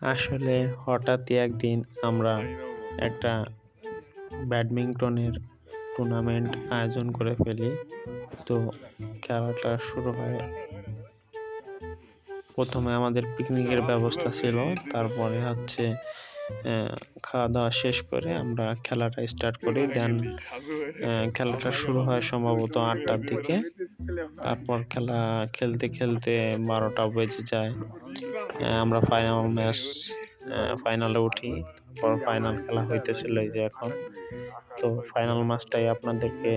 আসলে হঠাৎই একদিন আমরা একটা ব্যাডমিন্টনের টুর্নামেন্ট আয়োজন করে ফেলি। তো খেলাটা শুরু হয়। প্রথমে আমাদের পিকনিকের ব্যবস্থা ছিল। তারপরে হচ্ছে খাওয়া দাওয়া শেষ করে আমরা খেলাটা স্টার্ট করি। দেন খেলাটা শুরু হয় সম্ভবত আটটার দিকে। তারপর খেলা খেলতে খেলতে বারোটা বেজে যায়। আমরা ফাইনাল ম্যাচ ফাইনালে উঠি। তারপর ফাইনাল খেলা হইতেছিল এই যে এখন। তো ফাইনাল ম্যাচটাই আপনাদেরকে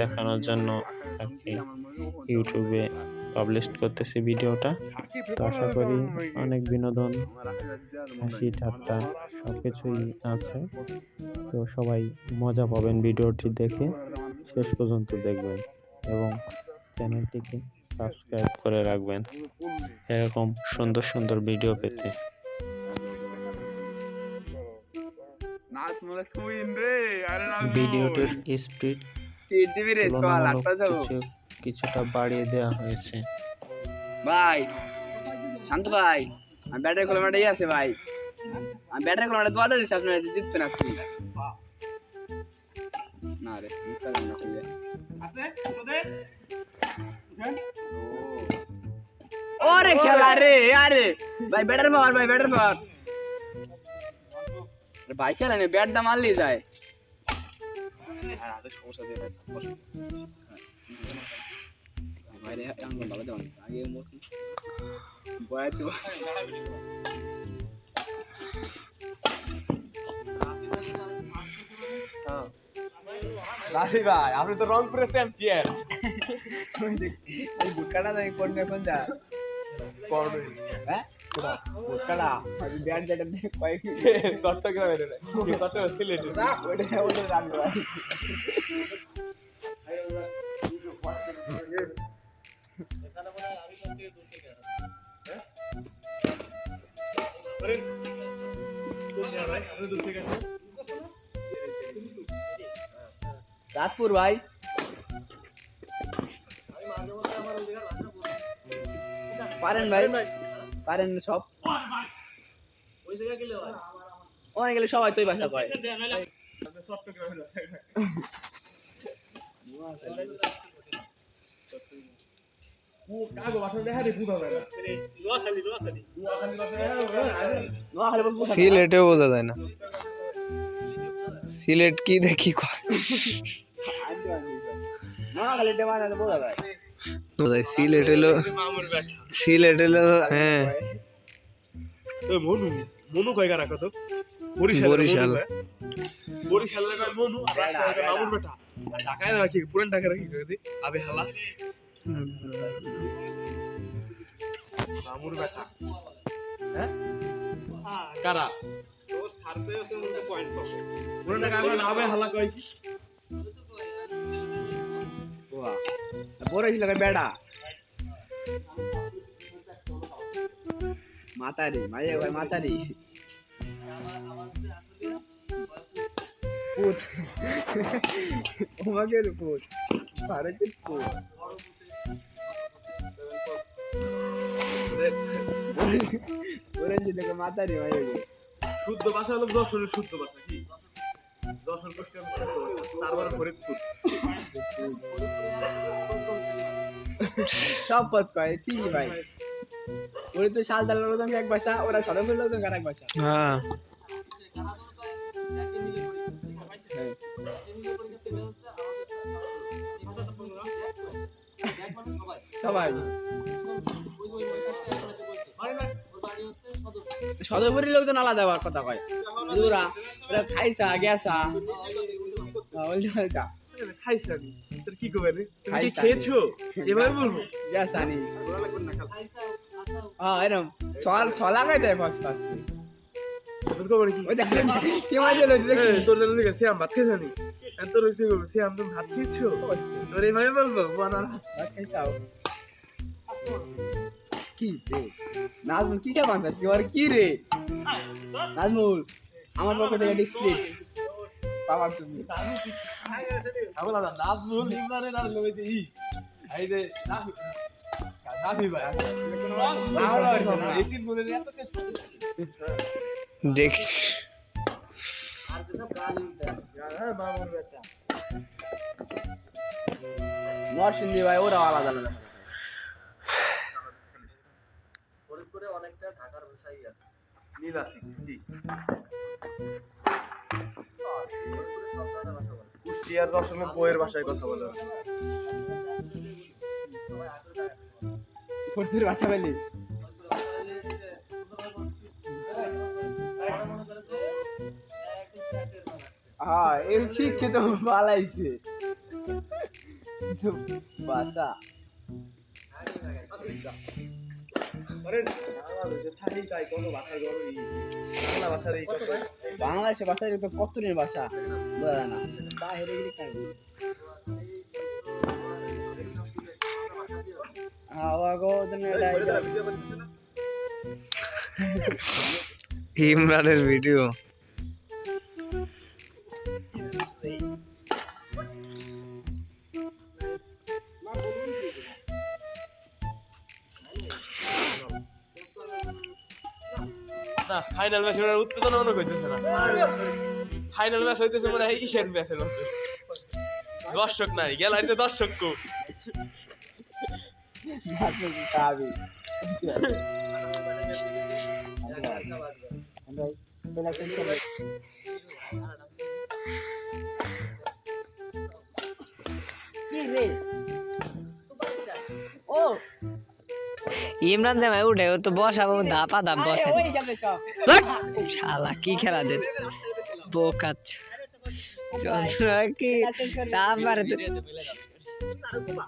দেখানোর জন্য আর কি ইউটিউবে পাবলিশ করতেছি ভিডিওটা। তো আশা করি অনেক বিনোদন, হাসি, ঠাট্টা সব কিছুই আছে। তো সবাই মজা পাবেন ভিডিওটি দেখে। শেষ পর্যন্ত দেখবেন। এবং চ্যানেলটিকে সাবস্ক্রাইব করে রাখবেন। এরকম সুন্দর সুন্দর ভিডিও পেতে। ভিডিওটির স্পিড কিছুটা বাড়িয়ে দেওয়া হয়েছে। ভাই শান্ত ভাই আমি ব্যাটারি কিলোমিটারই আছে ভাই। আমি ব্যাটারি কিলোমিটার দোয়া দিচ্ছি আপনার জিতবে না আপনি না রে মিথ্যা ওরে খেলা রে আরে। ভাই ব্যাটার পাওয়ার ভাই ব্যাটার পাওয়ার ভাই খেলা নেই ব্যাট দা মারলেই যায়। রাশি ভাই আপনি তো রংপুরে চ্যাম্পিয়ন বুটকাটা কোন কোন যা। হ্যাঁ বুটকাটা আমি ব্যাট যেটা দিয়ে কয়েক চট্টগ্রামে রে চট্টগ্রাম সিলেটে ওটা ওটা ভাই পারেন ভাই। পারেন সব। ওখানে গেলে সবাই তোই ভাষা কয়। সিলেটেও বোঝা যায় না। সিলেট কি দেখি কয়। নোয়াখালী বোঝা যায়। সিলেট হলো সিলেট হলো হ্যাঁ। মনু মনু কয় গারা কত? বরিশাল। বরিশাল। বরিশাল মনু মামুর বেটা? ঢাকায় না কি পুরান ঢাকায় কয় আবে হালা। মামুর বেটা। হ্যাঁ? কারা তোর সার্ভে আছে মধ্যে পয়েন্ট পাবো। পুরান ঢাকা আবে হালা কয় কি? বড়। ছিল বেড়া মাতারি মাঝে ভাই মাতারি পুত। ওমাকে পুত। ভারতের পুত। বলেছিল মাতারি মাঝে শুদ্ধ ভাষা হলো যশোরের শুদ্ধ ভাষা, কি? যশোর কোশ্চেন তারপরে ফরিদপুর সব পথ কয় ঠিকই ভাই? ওরে তো শাল দালার লোক এক ভাষা ওরা সড়কের লোক এক ভাষা হ্যাঁ। সবাই। সদরপুরের লোকজন আলাদা হওয়ার কথা কয়। ওরা ওরা খাইসা গেছা বলটা খাইছি আমি তোর কি করবে রে? তুমি কি। খেয়েছো? এভাবে বলব। গেছা নি হ্যাঁ এরকম ছল ছলা খাই দেয় ফার্স্ট ফার্স্ট তোর খবর কি? দেখ কি মজা হলো দেখছি এই, তোর জন্য আছে শ্যাম ভাত খেয়েছ নি আর তোর হচ্ছে কি শ্যাম তুমি ভাত খেয়েছো? তোর এইভাবে বলব বানার ভাত। খাইছাও কি রে? নাজমুল কি খাবার আজকে কি রে? নাজমুল আমার পক্ষ থেকে ডিসপ্লে পাওয়ার তুমি আমি বললাম নাজমুল ইমরানের আর লইতে ই এই যে না দেখিস ভাই ওরা আলাদা আলাদা নীল আছে কি কুষ্টিয়ার দশমে বইয়ের ভাষায় কথা বলে। ফরচুর ভাষা বলি। হ্যাঁ এই শিক্ষিত পালাইছে ভাষা। থাকি তাই কত ভাষায় গরম বাংলা ভাষার এই কথা বাংলাদেশের ভাষা এটা তো কত দিনের ভাষা? বোঝা যায় না। বাইরে গেলে এটা ইমরানের ভিডিও ফাইনাল ম্যাচ ওর উত্তেজনা মনে হইতেছে না। ফাইনাল ম্যাচ হইতেছে মানে ইসের ম্যাচ হলো দর্শক নাই, গ্যালারিতে দর্শক কো। খাবি ও ইমরান জামাই উঠে ও তো বসাবো ধাপা ধাপ বসে শালা কি খেলা দে বোকাচ চন্দ্র কি? সাবার জিততে হবে।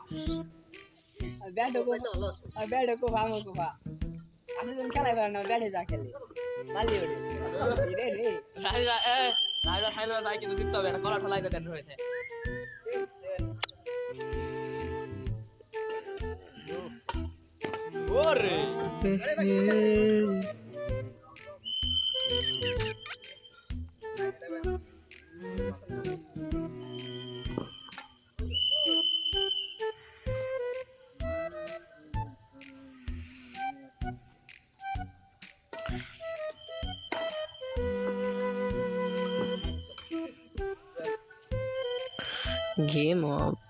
কলা দেন ওরে গেম অফ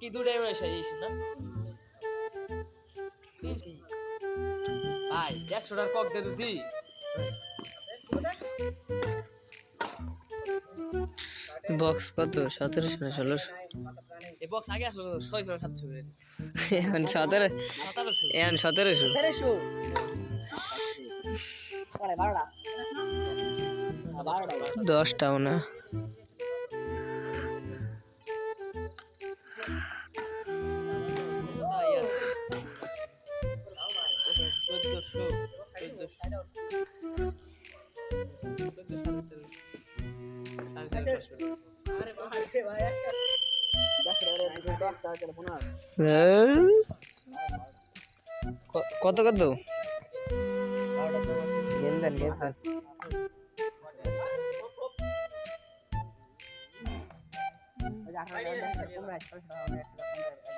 কি দূরে এসে না? ভাই দেড়শো টাকার কক দে দুদি বক্স কত? সতেরোশো না ষোলোশো? এই বক্স আগে আসলো ছয়শো সাতশো এখন সতেরো এখন সতেরোশো। তেরেশো বারোটা বারোটা। দশটাও না। চোদ্দশো চোদ্দশো এই, ক-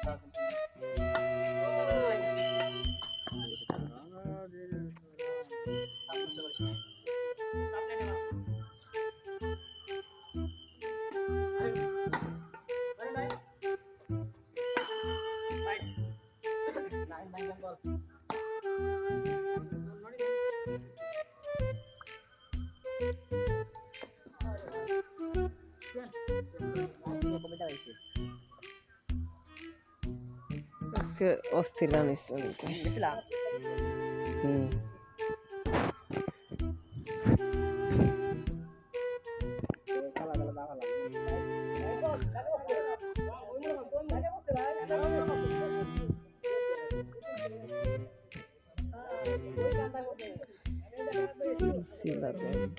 কত কত আজকে অস্থির নামিস গেছিলাম হুম সিলা ব্যান্ড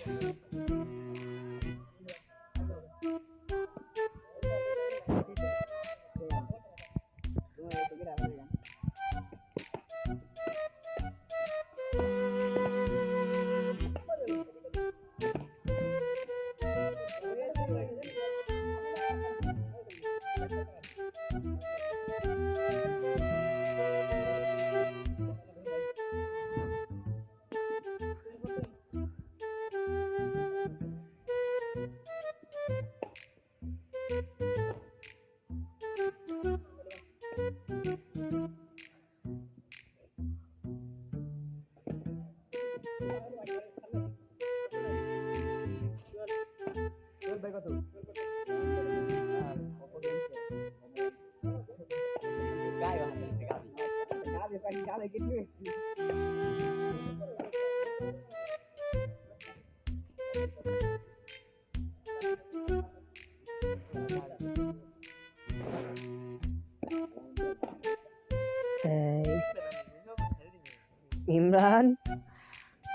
ইমরান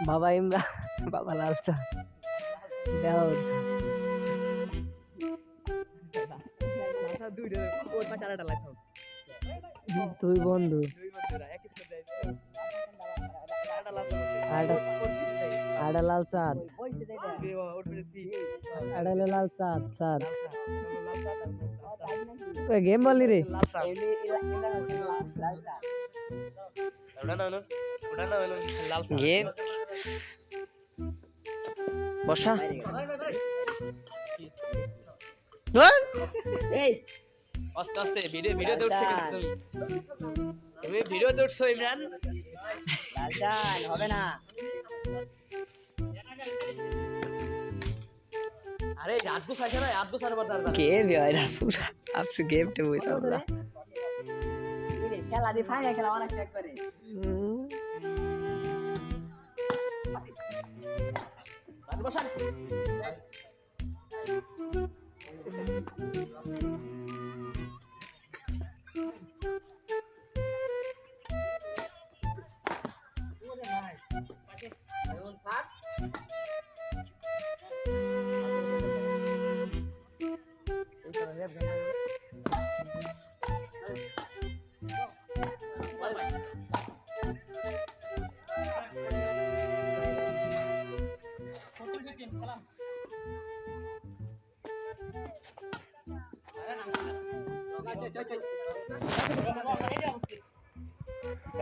বাবা ইমরান বাবা লাল চা দাও। দুই বন্ধু। আড়া লাল চাঁদ আড়া লাল চাঁদ চাঁদ গেম বললি রে। গেম বসা এই আস্তে আস্তে ভিডিও ভিডিও উঠছে কিন্তু তুমি তুমি ভিডিও তুলছো ইমরান? হবে না। আরে রাতগু ফাইছে না? রাতগু সারে বাদ কে ভাই রাতগু আপসে গেম তে বই তো খেলা দি খেলা অনেক চেক করে। বসান।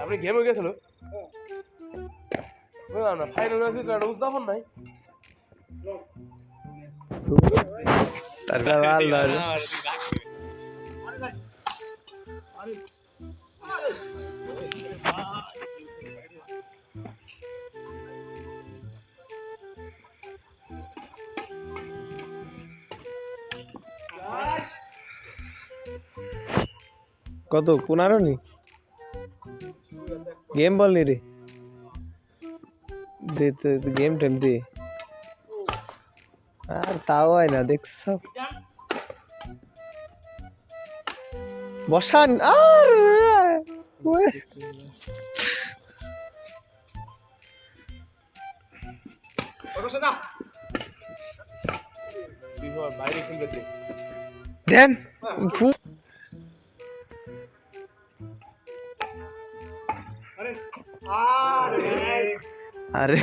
আপনি গেমে গেছিল? না ফাইনাল ম্যাচ একটা উদ্যাপন নাই। তারা ভালো কত? পনেরো নি? গেম বল নি রে। দে তো গেম টেম দে। আর তাও হয় না দেখছ? বসান আর ওয়ে। বাইরে দেন। ফু- আরে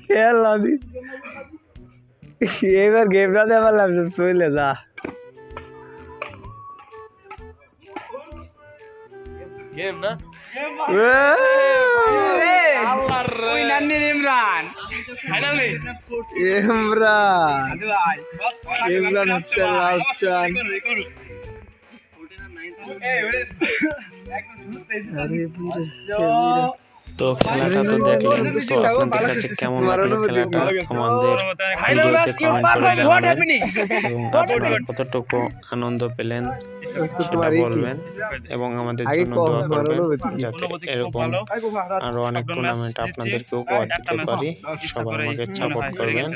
খেলা দি এবার গেমটা দেবার লাগছে চলে যা গেম ইমরান ইমরান ইমরান হচ্ছে লালচান আরে পুরো তো খেলাটা তো দেখলেন তো আপনাদের কাছে কেমন লাগল খেলাটা? আমাদের ভিডিওতে কমেন্ট করে জানাবেন। এবং আপনারা কতটুকু আনন্দ পেলেন সেটা বলবেন এবং আমাদের জন্য দোয়া করবেন যাতে এরকম আরও অনেক টুর্নামেন্ট আপনাদেরকেও উপহার দিতে পারি। সবার আমাকে সাপোর্ট করবেন।